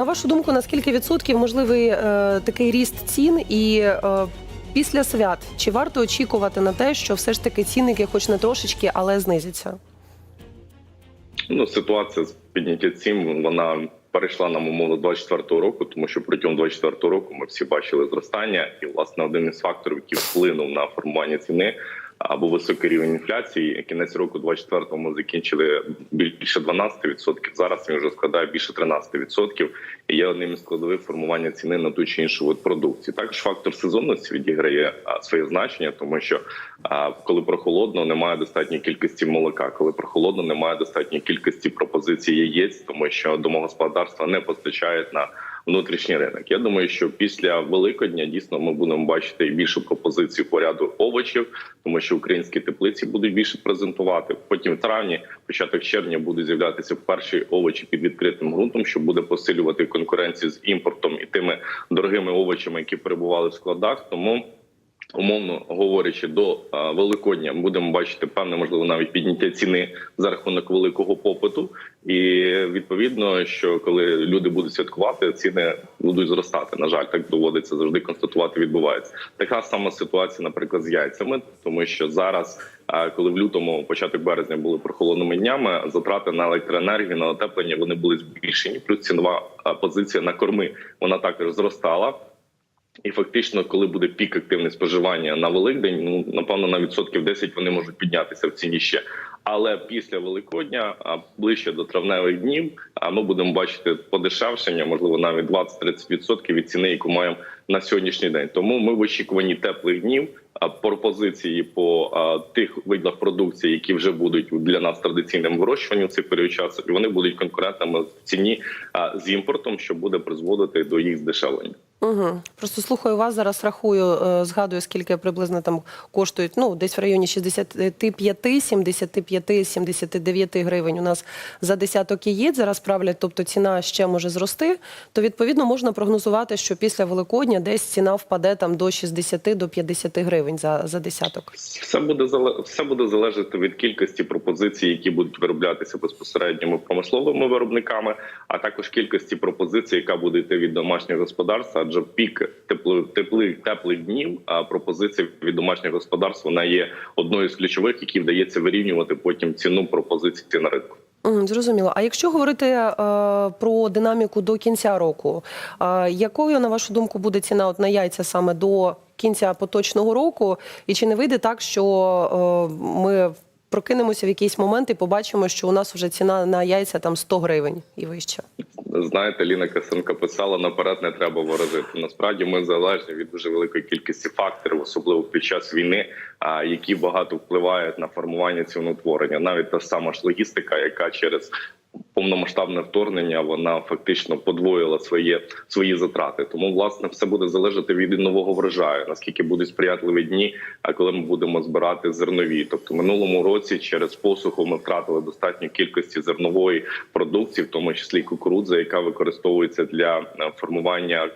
На вашу думку, на скільки відсотків можливий е, такий ріст цін і е, після свят чи варто очікувати на те, що все ж таки цінники, хоч не трошечки, але знизяться? Ну, ситуація з підняття цін вона перейшла нам умовно 24 року, тому що протягом 24 року ми всі бачили зростання, і власне один із факторів, який вплинув на формування ціни. Або високий рівень інфляції. Кінець року 24-го ми закінчили більше 12%, Зараз він вже складає більше 13%. І є одним із складових формування ціни на ту чи іншу вид продукції. Також фактор сезонності відіграє своє значення, тому що коли прохолодно, немає достатньої кількості молока. Коли прохолодно, немає достатньої кількості пропозицій яєць, тому що домогосподарства не постачають на внутрішній ринок. Я думаю, що після Великодня дійсно ми будемо бачити більшу пропозицію по ряду овочів, тому що українські теплиці будуть більше презентувати. Потім в травні, початок червня, будуть з'являтися перші овочі під відкритим ґрунтом, що буде посилювати конкуренцію з імпортом і тими дорогими овочами, які перебували в складах. Тому Умовно говорячи, до Великодня будемо бачити певне, можливо, навіть підняття ціни за рахунок великого попиту, і відповідно, що коли люди будуть святкувати, ціни будуть зростати. На жаль, так доводиться завжди констатувати. Відбувається така сама ситуація, наприклад, з яйцями, тому що зараз, коли в лютому, початок березня були прохолодними днями, затрати на електроенергію на отеплення вони були збільшені. Плюс цінова позиція на корми вона також зростала. І фактично, коли буде пік активне споживання на Великдень, ну напевно на відсотків 10 вони можуть піднятися в ціні ще. Але після Великодня, а ближче до травневих днів, а ми будемо бачити подешевшення, можливо, навіть 20-30% від ціни, яку маємо на сьогоднішній день. Тому ми в очікуванні теплих днів. Пропозиції по тих видах продукції, які вже будуть для нас традиційним вирощуванням цей період часу, і вони будуть конкурентними в ціні з імпортом, що буде призводити до їх здешевлення. Угу. Просто слухаю вас зараз. Рахую, е, згадую, скільки приблизно там коштують. Ну десь в районі 65, 75, 79 гривень. У нас за десяток яєць зараз правлять, тобто ціна ще може зрости. То відповідно можна прогнозувати, що після Великодня десь ціна впаде там до 60 до 50 гривень за, за десяток. Все буде зале- все буде залежати від кількості пропозицій, які будуть вироблятися безпосередніми промисловими виробниками, а також кількості пропозицій, яка буде йти від домашнього господарства. Адже пік теплих теплих теплих днів а пропозиція від домашнього господарства вона є одною з ключових, які вдається вирівнювати потім ціну пропозиції на ринку. Зрозуміло. А якщо говорити е, про динаміку до кінця року, е, якою на вашу думку буде ціна от на яйця саме до кінця поточного року? І чи не вийде так, що е, ми прокинемося в якийсь момент і побачимо, що у нас вже ціна на яйця там 100 гривень і вище? Знаєте, Ліна Касенко писала наперед, не треба ворожити. Насправді ми залежні від дуже великої кількості факторів, особливо під час війни, які багато впливають на формування цінотворення. Навіть та сама ж логістика, яка через повномасштабне вторгнення вона фактично подвоїла своє свої затрати. Тому власне все буде залежати від нового врожаю. Наскільки будуть сприятливі дні, а коли ми будемо збирати зернові. Тобто, минулому році через посуху ми втратили достатньо кількості зернової продукції, в тому числі кукурудзи, яка використовується для е, формування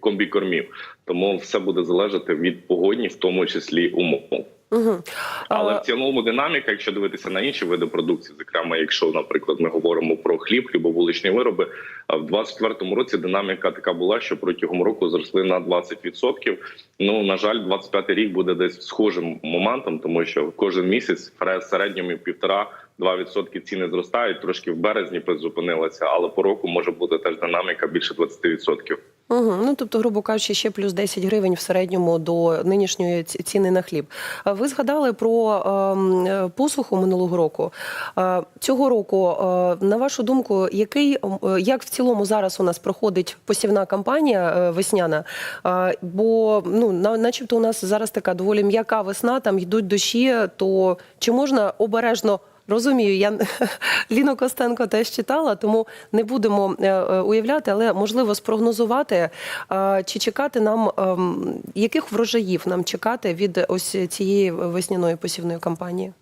комбікормів. Тому все буде залежати від погодні, в тому числі умов. Угу. Але в цілому динаміка, якщо дивитися на інші види продукції, зокрема, якщо, наприклад, ми говоримо про хліб, хлібовуличні вироби, в 24-му році динаміка така була, що протягом року зросли на 20%. Ну на жаль, 25-й рік буде десь схожим моментом, тому що кожен місяць в середньому півтора. 2% ціни зростають трошки в березні призупинилася, але по року може бути теж динаміка більше 20%. Угу. Ну тобто, грубо кажучи, ще плюс 10 гривень в середньому до нинішньої ціни на хліб. Ви згадали про ем, е, посуху минулого року. Е, Цього року, е, на вашу думку, який е, як в цілому зараз у нас проходить посівна кампанія е, весняна? Е, Бо ну на- начебто у нас зараз така доволі м'яка весна, там йдуть дощі. То чи можна обережно? Розумію, я Ліну Костенко теж читала, тому не будемо е, е, уявляти, але можливо спрогнозувати, е, чи чекати нам ем, яких врожаїв нам чекати від ось цієї весняної посівної кампанії.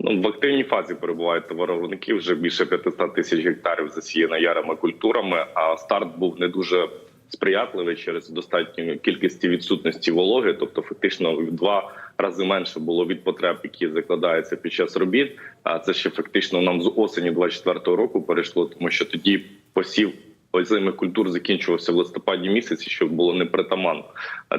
Ну, в активній фазі перебувають товаровиробники, вже більше 500 тисяч гектарів засіяно ярими культурами. А старт був не дуже сприятливий через достатню кількості відсутності вологи, тобто фактично в два рази менше було від потреб, які закладаються під час робіт. А це ще фактично нам з осені 24-го року перейшло, тому що тоді посів озимих культур закінчувався в листопаді місяці, що було непритаманно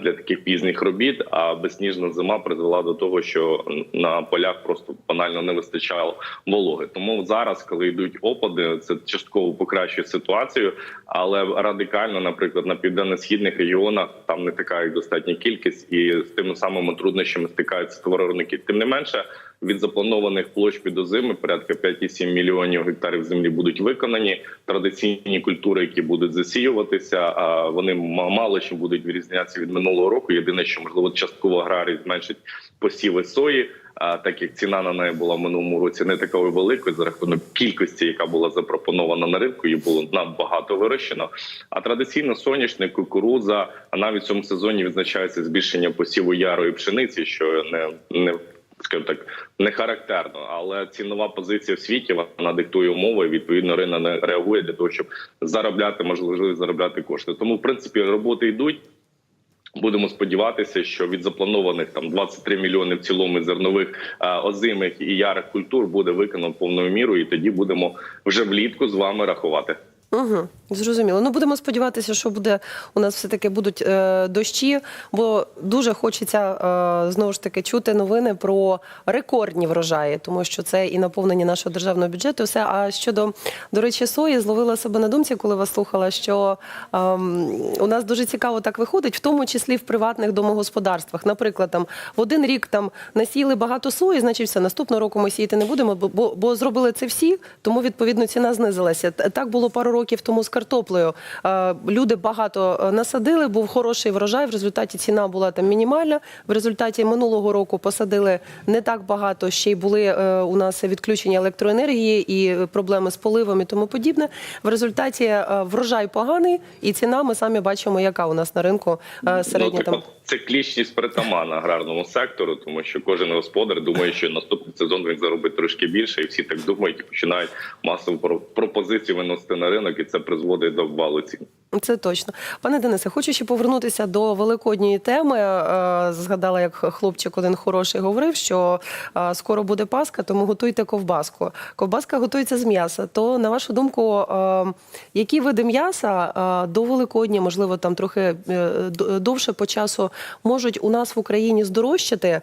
для таких пізніх робіт. А безсніжна зима призвела до того, що на полях просто банально не вистачало вологи. Тому зараз, коли йдуть опади, це частково покращує ситуацію, але радикально, наприклад, на південно-східних регіонах там не така достатня кількість, і з тими самими труднощами стикаються товаровиробники. Тим не менше. Від запланованих площ під озими порядка 5,7 мільйонів гектарів землі будуть виконані. Традиційні культури, які будуть засіюватися, а вони мало чим будуть відрізнятися від минулого року. Єдине, що можливо частково аграрій зменшить посіви сої. А так як ціна на неї була в минулому році не такою великою за рахунок кількості, яка була запропонована на ринку, її було набагато вирощено. А традиційно соняшник, кукурудза, а навіть в цьому сезоні відзначається збільшення посіву ярої пшениці, що не не скажімо так не характерно, але цінова позиція в світі вона диктує умови. і, Відповідно, ринок не реагує для того, щоб заробляти можливість заробляти кошти. Тому, в принципі, роботи йдуть. Будемо сподіватися, що від запланованих там 23 мільйони в цілому зернових е, озимих і ярих культур буде виконано повною мірою, і тоді будемо вже влітку з вами рахувати. Угу, зрозуміло. Ну будемо сподіватися, що буде у нас все таки будуть е, дощі, бо дуже хочеться е, знову ж таки чути новини про рекордні врожаї, тому що це і наповнення нашого державного бюджету. Все. А щодо до речі, сої зловила себе на думці, коли вас слухала, що ем, у нас дуже цікаво так виходить, в тому числі в приватних домогосподарствах. Наприклад, там в один рік там насіяли багато сої, значить, все наступного року ми сіяти не будемо, бо, бо, бо зробили це всі, тому відповідно ціна знизилася. Так було пару років тому з картоплею. Е, Люди багато е, насадили, був хороший врожай. В результаті ціна була там мінімальна. В результаті минулого року посадили не так багато. Ще й були е, у нас відключення електроенергії і проблеми з поливом і тому подібне. В результаті врожай поганий, і ціна ми самі бачимо, яка у нас на ринку е, середня Ну, там. так, циклічність притаманна аграрному сектору, тому що кожен господар думає, що наступний сезон він заробить трошки більше, і всі так думають і починають масову про- пропозицію виносити на ринок, і це призводить до обвалу цін. Це точно, пане Денисе. Хочу ще повернутися до великодньої теми. Е, Згадала, як хлопчик один хороший говорив, що е, скоро буде Пасха, тому готуйте ковбаску. Ковбаска готується з м'яса. То на вашу думку, е, які види м'яса до Великодня, можливо, там трохи довше по часу, можуть у нас в Україні здорожчати,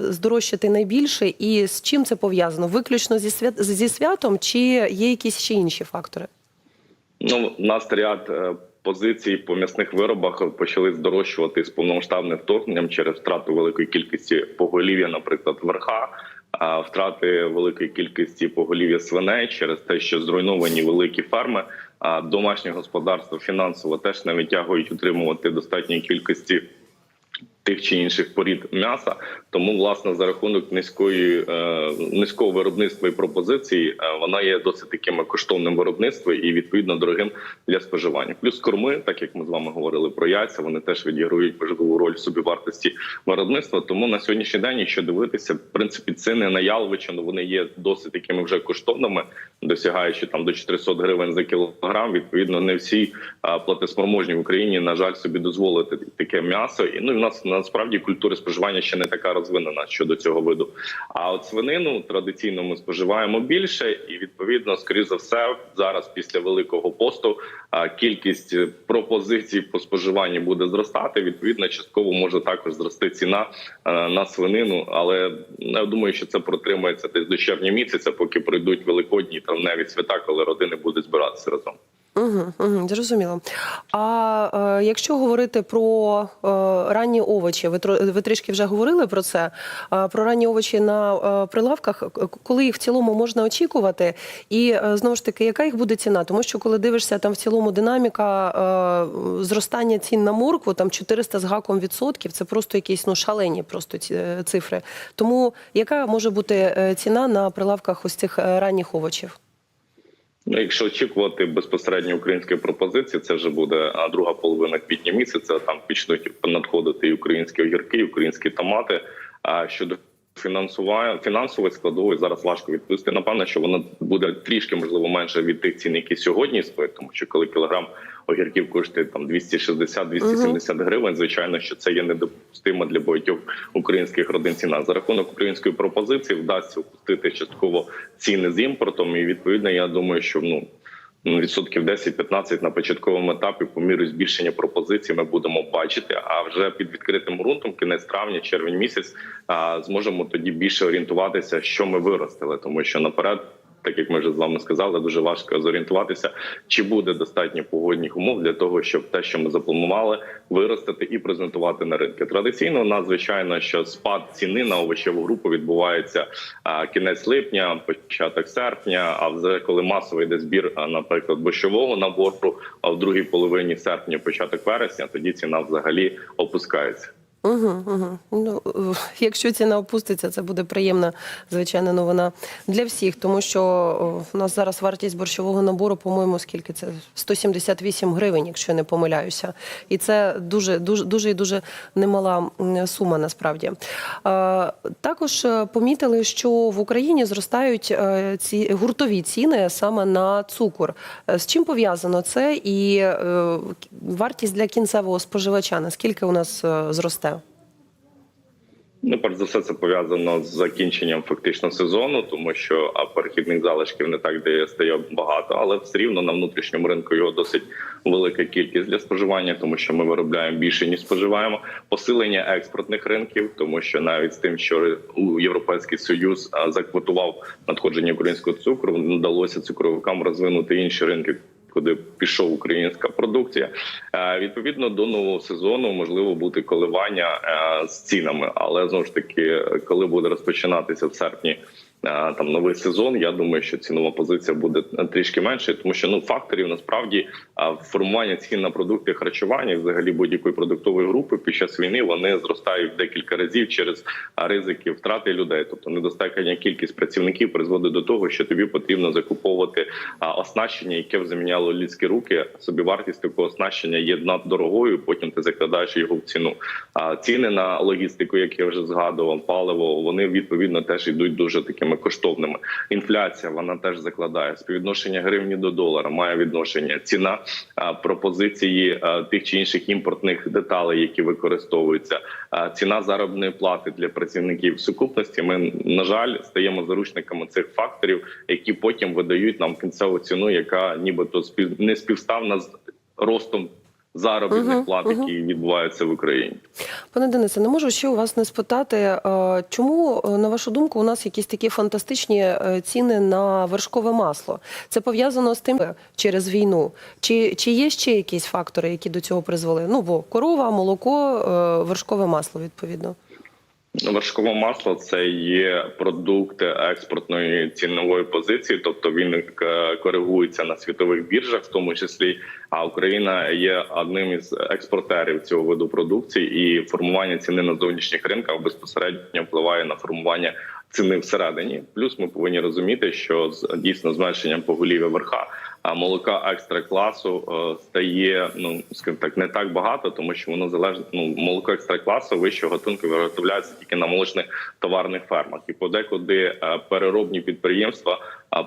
здорожчати найбільше, і з чим це пов'язано? Виключно зі свят зі святом, чи є якісь ще інші фактори? Ну, у нас ряд е, позицій по м'ясних виробах почали здорожчувати з повномасштабним вторгненням через втрату великої кількості поголів'я, наприклад, верха. Втрати великої кількості поголів'я свиней через те, що зруйновані великі ферми, а домашні господарства фінансово теж не витягують утримувати достатньої кількості тих чи інших порід м'яса. Тому, власне, за рахунок низької е, низького виробництва і пропозиції, е, вона є досить таким коштовним виробництвом і відповідно дорогим для споживання. Плюс корми, так як ми з вами говорили про яйця, вони теж відіграють важливу роль в собівартості виробництва. Тому на сьогоднішній день, якщо дивитися, в принципі, ціни на яловичину вони є досить такими вже коштовними, досягаючи там до 400 гривень за кілограм. Відповідно, не всі платоспроможні в Україні, на жаль, собі дозволити таке м'ясо. І ну і в нас насправді культура споживання ще не така розвинена щодо цього виду. А от свинину традиційно ми споживаємо більше, і відповідно, скоріш за все, зараз після великого посту кількість пропозицій по споживанню буде зростати. Відповідно, частково може також зрости ціна е, на свинину. Але я думаю, що це протримається десь до червня місяця, поки пройдуть великодні травневі свята, коли родини будуть збиратися разом. Угу, угу, зрозуміло. А е, якщо говорити про е, ранні овочі, ви, ви трішки вже говорили про це. Е, про ранні овочі на е, прилавках, коли їх в цілому можна очікувати, і е, знову ж таки, яка їх буде ціна? Тому що коли дивишся там в цілому динаміка е, зростання цін на моркву, там 400 з гаком відсотків, це просто якісь ну шалені просто ці е, цифри. Тому яка може бути е, ціна на прилавках ось цих е, ранніх овочів? Ну, якщо очікувати безпосередньо української пропозиції, це вже буде друга половина квітня місяця. Там почнуть надходити і українські огірки, і українські томати. А щодо фінансування фінансової складової зараз важко відповісти. Напевно, що вона буде трішки можливо менше від тих цін, які сьогодні існують, тому що коли кілограм огірків коштує там 260-270 гривень, звичайно, що це є недопустимо для багатьох українських родин. Ціна за рахунок української пропозиції вдасться опустити частково ціни з імпортом. І відповідно, я думаю, що ну, відсотків 10-15 на початковому етапі по мірі збільшення пропозицій ми будемо бачити. А вже під відкритим ґрунтом, кінець травня, червень місяць, зможемо тоді більше орієнтуватися, що ми виростили, тому що наперед. Так як ми вже з вами сказали, дуже важко зорієнтуватися, чи буде достатньо погодних умов для того, щоб те, що ми запланували, виростити і презентувати на ринки. Традиційно у нас звичайно, що спад ціни на овочеву групу відбувається кінець липня, початок серпня. А вже коли масово йде збір, наприклад, борщового набору, а в другій половині серпня, початок вересня, тоді ціна взагалі опускається. Угу, угу. Ну, е, якщо ціна опуститься, це буде приємна, звичайна новина для всіх, тому що о, у нас зараз вартість борщового набору, по-моєму, скільки це 178 гривень, якщо не помиляюся, і це дуже дуже дуже і дуже немала сума насправді. Е, Також е, помітили, що в Україні зростають е, ці гуртові ціни саме на цукор. Е, З чим пов'язано це і е, вартість для кінцевого споживача? Наскільки у нас е, зросте? Ну, перш за все, це пов'язано з закінченням фактично сезону, тому що а, перехідних залишків не так де стає багато, але все рівно на внутрішньому ринку його досить велика кількість для споживання, тому що ми виробляємо більше ніж споживаємо. Посилення експортних ринків, тому що навіть з тим, що Європейський Союз заквотував надходження українського цукру, вдалося цукровикам розвинути інші ринки. Куди пішов українська продукція, Е, відповідно до нового сезону можливо бути коливання е, з цінами, але знову ж таки, коли буде розпочинатися в серпні там новий сезон, я думаю, що цінова позиція буде трішки менше, тому що ну факторів насправді а, формування цін на продукти харчування, взагалі будь-якої продуктової групи під час війни вони зростають декілька разів через ризики втрати людей. Тобто недостатня кількість працівників призводить до того, що тобі потрібно закуповувати оснащення, яке б заміняло людські руки. Собівартість такого оснащення є наддорогою. Потім ти закладаєш його в ціну. А ціни на логістику, як я вже згадував, паливо, вони відповідно теж йдуть дуже такими коштовними. Інфляція вона теж закладає співвідношення гривні до долара, має відношення ціна пропозиції тих чи інших імпортних деталей, які використовуються. Ціна заробної плати для працівників в сукупності. Ми на жаль стаємо заручниками цих факторів, які потім видають нам кінцеву ціну, яка нібито не співставна з ростом заробітних Мгм, плат, мгм. які відбуваються в Україні. Пане Денисе, не можу ще у вас не спитати, е, чому, е, на вашу думку, у нас якісь такі фантастичні е, ціни на вершкове масло? Це пов'язано з тим через війну? Чи, чи є ще якісь фактори, які до цього призвели? Ну, бо корова, молоко, вершкове масло, відповідно. Вершкове масло це є продукт експортної цінової позиції, тобто він е, коригується на світових біржах, в тому числі. А Україна є одним із експортерів цього виду продукції, і формування ціни на зовнішніх ринках безпосередньо впливає на формування ціни всередині. Плюс ми повинні розуміти, що з дійсно зменшенням поголів'я верха. А молока екстра класу е, стає ну скажімо так не так багато, тому що воно залежно ну молоко екстра класу вищого гатунку виготовляється тільки на молочних товарних фермах, і подекуди е, переробні підприємства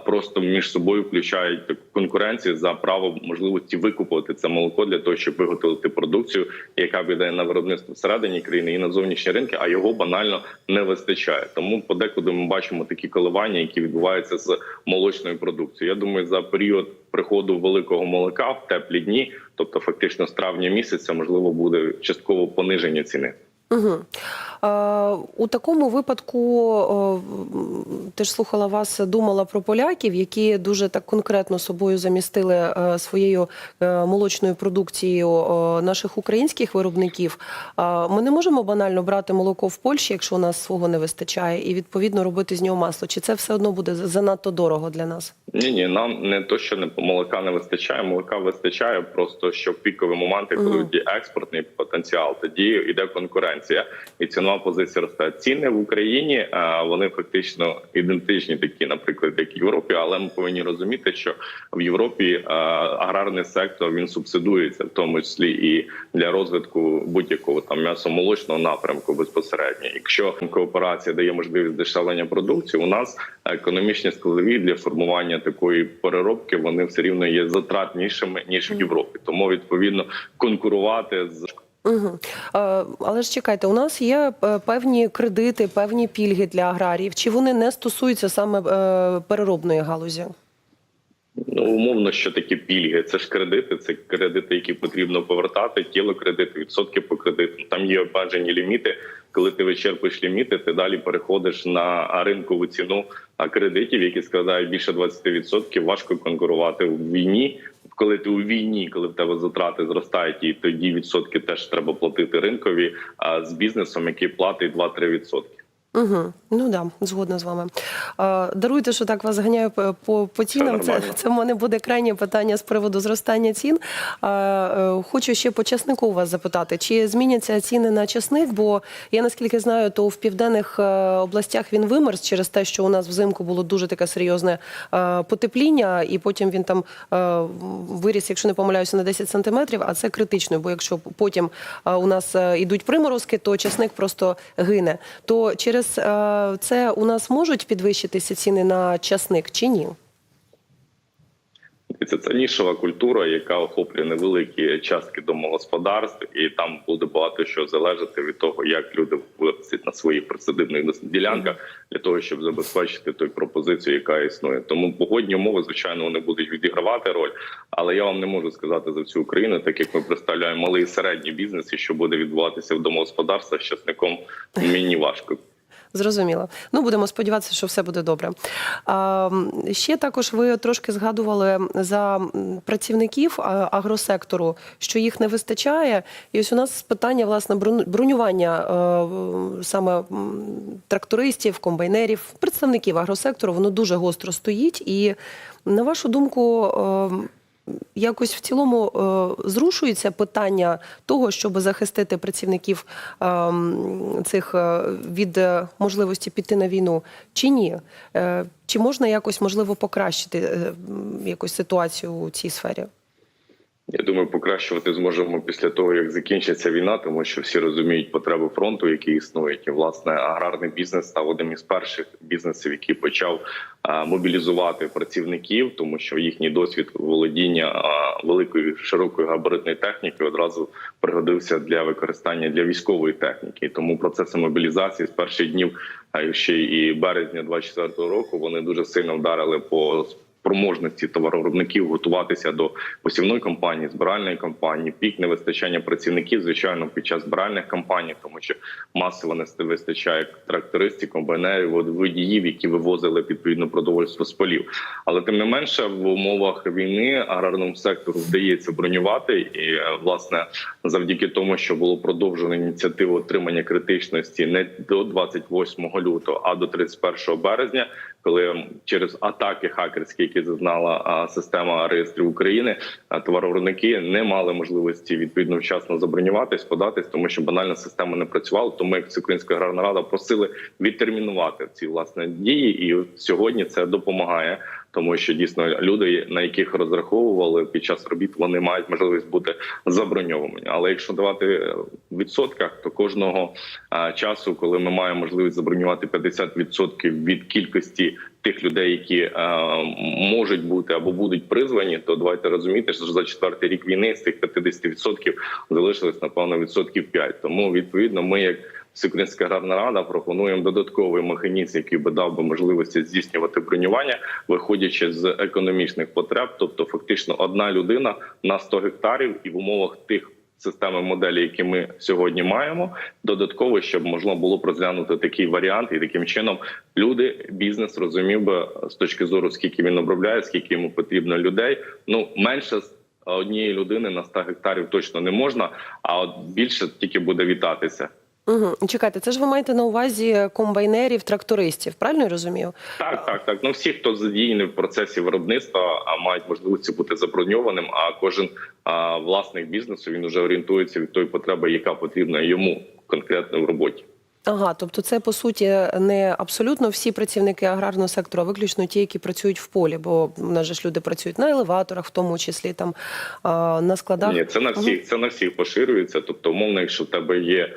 просто між собою включають таку конкуренцію за право можливості викупувати це молоко для того, щоб виготовити продукцію, яка піде на виробництво всередині країни і на зовнішні ринки, а його банально не вистачає. Тому подекуди ми бачимо такі коливання, які відбуваються з молочною продукцією. Я думаю, за період приходу великого молока в теплі дні, тобто фактично з травня місяця, можливо, буде частково пониження ціни. Угу. Е, у такому випадку е, теж слухала вас, думала про поляків, які дуже так конкретно собою замістили е, своєю е, молочною продукцією е, наших українських виробників. Е, Ми не можемо банально брати молоко в Польщі, якщо у нас свого не вистачає, і відповідно робити з нього масло. Чи це все одно буде занадто дорого для нас? Ні, ні, нам не то, що не молока не вистачає. Молока вистачає, просто що в пікові моменти, коли є експортний потенціал, тоді йде конкуренція, і цінова позиція росте. Ціни в Україні вони фактично ідентичні, такі, наприклад, як в Європі. Але ми повинні розуміти, що в Європі аграрний сектор він субсидується, в тому числі і для розвитку будь-якого там м'ясомолочного напрямку безпосередньо. Якщо кооперація дає можливість дешевлення продукції, у нас економічні складові для формування такої переробки вони все рівно є затратнішими ніж в Європі. Тому відповідно конкурувати з Угу. Але ж чекайте, у нас є е, певні кредити, певні пільги для аграріїв. Чи вони не стосуються саме е, переробної галузі? Ну, умовно, що такі пільги. Це ж кредити, це кредити, які потрібно повертати, тіло кредиту, відсотки по кредиту. Там є обмежені ліміти. Коли ти вичерпуєш ліміти, ти далі переходиш на ринкову ціну кредитів, які складають більше 20%. Важко конкурувати в війні. Коли ти у війні, коли в тебе затрати зростають, і тоді відсотки теж треба платити ринкові. А з бізнесом, який платить 2-3 відсотки. Угу. Ну да, згодна з вами. Даруйте, що так вас ганяю по, по, цінам. Це, це в мене буде крайнє питання з приводу зростання цін. Е, хочу ще по часнику вас запитати, чи зміняться ціни на часник? Бо я наскільки знаю, то в південних е, областях він вимерз через те, що у нас взимку було дуже таке серйозне е, потепління, і потім він там виріс, якщо не помиляюся, на 10 сантиметрів. А це критично, бо якщо потім у нас йдуть приморозки, то часник просто гине. То через е, це у нас можуть підвищитися ціни на часник чи ні? Це, це нішова культура, яка охоплює невеликі частки домогосподарств, і там буде багато що залежати від того, як люди виростуть на своїх присадибних ділянках для того, щоб забезпечити той пропозицію, яка існує. Тому погодні умови, звичайно, вони будуть відігравати роль. Але я вам не можу сказати за всю Україну, так як ми представляємо малий і середній бізнес, і що буде відбуватися в домогосподарствах з часником, мені важко. Зрозуміло. Ну будемо сподіватися, що все буде добре. А, ще також ви трошки згадували за працівників агросектору, що їх не вистачає. І ось у нас питання власне брон- бронювання е, саме трактористів, комбайнерів, представників агросектору. Воно дуже гостро стоїть. І на вашу думку. Якось в цілому е, зрушується питання того, щоб захистити працівників ем, цих е, від е, можливості піти на війну, чи ні? Чи можна якось можливо покращити якусь ситуацію у цій сфері? Я думаю, покращувати зможемо після того, як закінчиться війна, тому що всі розуміють потреби фронту, які існують. І власне аграрний бізнес став одним із перших бізнесів, який почав мобілізувати працівників, тому що їхній досвід володіння великою широкою габаритною технікою одразу пригодився для використання для військової техніки. Тому процеси мобілізації з перших днів, а ще і березня 24 року, вони дуже сильно вдарили по спроможності товаровиробників готуватися до посівної кампанії, збиральної кампанії, пік невистачання працівників, звичайно, під час збиральних кампаній, тому що масово не вистачає трактористів, комбайнерів, водіїв, які вивозили відповідно продовольство з полів. Але тим не менше, в умовах війни аграрному сектору вдається бронювати, і е, власне завдяки тому, що було продовжено ініціативу отримання критичності не до 28 лютого, а до 31 березня, коли через атаки хакерські, які зазнала система реєстрів України, товаровиробники не мали можливості відповідно вчасно забронюватись, податись, тому що банальна система не працювала. Тому як Всеукраїнська аграрна рада просили відтермінувати ці власне дії, і сьогодні це допомагає. Тому що дійсно люди, на яких розраховували під час робіт, вони мають можливість бути заброньовані. Але якщо давати в відсотках, то кожного часу, коли ми маємо можливість забронювати 50% від кількості тих людей, які а, можуть бути або будуть призвані, то давайте розуміти, що за четвертий рік війни з цих 50% залишилось напевно відсотків 5. Тому відповідно, ми як Аграрна рада пропонуємо додатковий механізм, який би дав би можливості здійснювати бронювання, виходячи з економічних потреб, тобто фактично одна людина на 100 гектарів, і в умовах тих системи моделі, які ми сьогодні маємо, додатково, щоб можна було розглянути такий варіант, і таким чином люди, бізнес розумів би з точки зору, скільки він обробляє, скільки йому потрібно людей. Ну менше однієї людини на 100 гектарів точно не можна, а от більше тільки буде вітатися. Угу. Чекайте, це ж ви маєте на увазі комбайнерів, трактористів, правильно я розумію? Так, так, так. Ну всі, хто задіяний в процесі виробництва, мають можливість бути заброньованим. А кожен а, власник бізнесу він вже орієнтується від тої потреби, яка потрібна йому конкретно в роботі. Ага, тобто це по суті не абсолютно всі працівники аграрного сектору, а виключно ті, які працюють в полі, бо у нас же ж люди працюють на елеваторах, в тому числі там на складах. Ні, це на всіх, це на всіх поширюється. Тобто, умовно, якщо в тебе є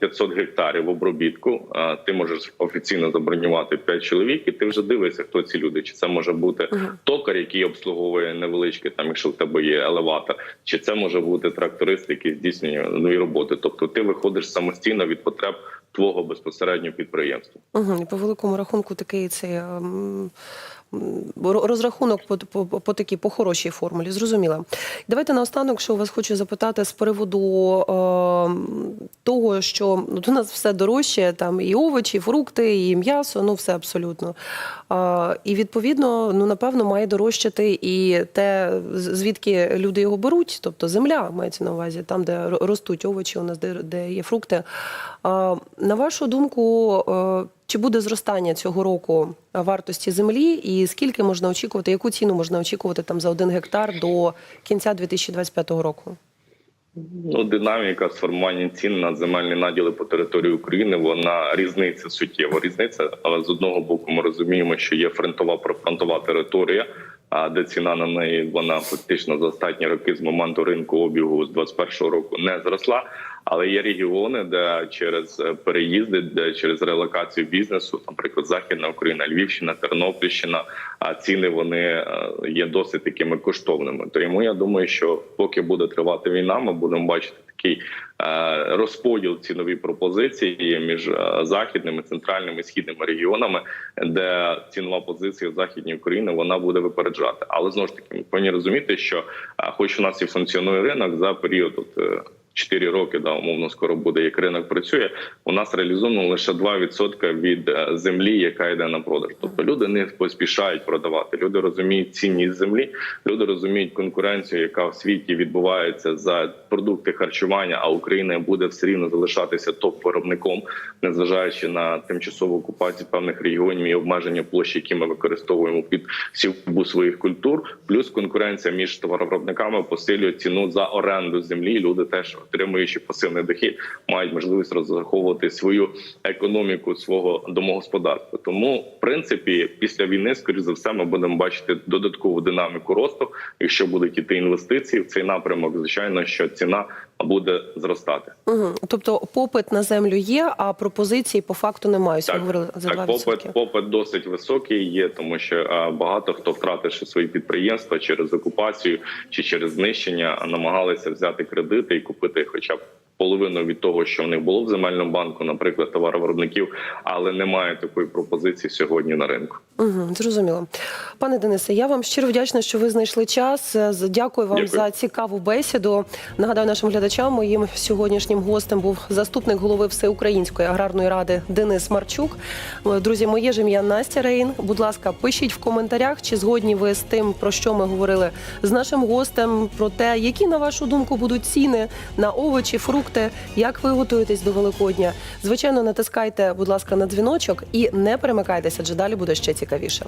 500 гектарів обробітку, ти можеш офіційно забронювати 5 чоловік, і ти вже дивишся, хто ці люди. Чи це може бути токар, який обслуговує невеличкий, там, якщо в тебе є елеватор, чи це може бути тракторист, який здійснює нові роботи. Тобто, ти виходиш самостійно від потреб твого безпосереднього підприємства. Угу. По великому рахунку такий цей ем, розрахунок по, по, по, такій по хорошій формулі. Зрозуміла. Давайте наостанок, що у вас хочу запитати з приводу е, того, що ну, у нас все дорожче, там і овочі, і фрукти, і м'ясо, ну все абсолютно. Е, і відповідно, ну напевно, має дорожчати і те, звідки люди його беруть, тобто земля мається на увазі, там, де ростуть овочі, у нас де, де є фрукти. Е, на вашу думку, е, чи буде зростання цього року вартості землі, і скільки можна очікувати, яку ціну можна очікувати там за один гектар до кінця 2025 року? Ну, динаміка сформування цін на земельні наділи по території України вона різниця суттєва різниця. Але з одного боку, ми розуміємо, що є фронтова прифронтова територія, а де ціна на неї вона фактично за останні роки з моменту ринку обігу з 21 року не зросла. Але є регіони, де через е, переїзди, де через релокацію бізнесу, наприклад, Західна Україна, Львівщина, Тернопільщина, а ціни вони е, є досить такими коштовними. Тому я думаю, що поки буде тривати війна, ми будемо бачити такий е, розподіл цінові пропозиції між західними, центральними східними регіонами, де цінова позиція західній Україні вона буде випереджати. Але знову ж таки, ми повинні розуміти, що хоч у нас і функціонує ринок за період. От, 4 роки, да, умовно скоро буде, як ринок працює. У нас реалізовано лише 2% від е, землі, яка йде на продаж. Тобто люди не поспішають продавати. Люди розуміють цінність землі, люди розуміють конкуренцію, яка в світі відбувається за продукти харчування. А Україна буде все рівно залишатися топ-виробником, незважаючи на тимчасову окупацію певних регіонів і обмеження площі, які ми використовуємо під сівбу своїх культур. Плюс конкуренція між товаровиробниками посилює ціну за оренду землі. Люди теж отримуючи пасивний дохід, мають можливість розраховувати свою економіку свого домогосподарства. Тому, в принципі, після війни, скоріш за все, ми будемо бачити додаткову динаміку росту. Якщо будуть іти інвестиції в цей напрямок, звичайно, що ціна буде зростати. Угу. Тобто попит на землю є, а пропозиції по факту немає. Так, говорили за Так, 2%. попит, попит досить високий є, тому що багато хто втративши свої підприємства через окупацію чи через знищення, намагалися взяти кредити і купити, хоча б. Половину від того, що в них було в земельному банку, наприклад, товаровиробників, але немає такої пропозиції сьогодні на ринку. Угу, зрозуміло. Пане Денисе, я вам щиро вдячна, що ви знайшли час. Е, Дякую вам Дякую. за цікаву бесіду. Нагадаю нашим глядачам, моїм сьогоднішнім гостем був заступник голови Всеукраїнської аграрної ради Денис Марчук. Е, Друзі, моє ж ім'я Настя Рейн. Будь ласка, пишіть в коментарях, чи згодні ви з тим, про що ми говорили з нашим гостем, про те, які на вашу думку будуть ціни на овочі, фрукти, як ви готуєтесь до Великодня. Звичайно, натискайте, будь ласка, на дзвіночок і не перемикайтеся, адже далі буде ще цікавіше.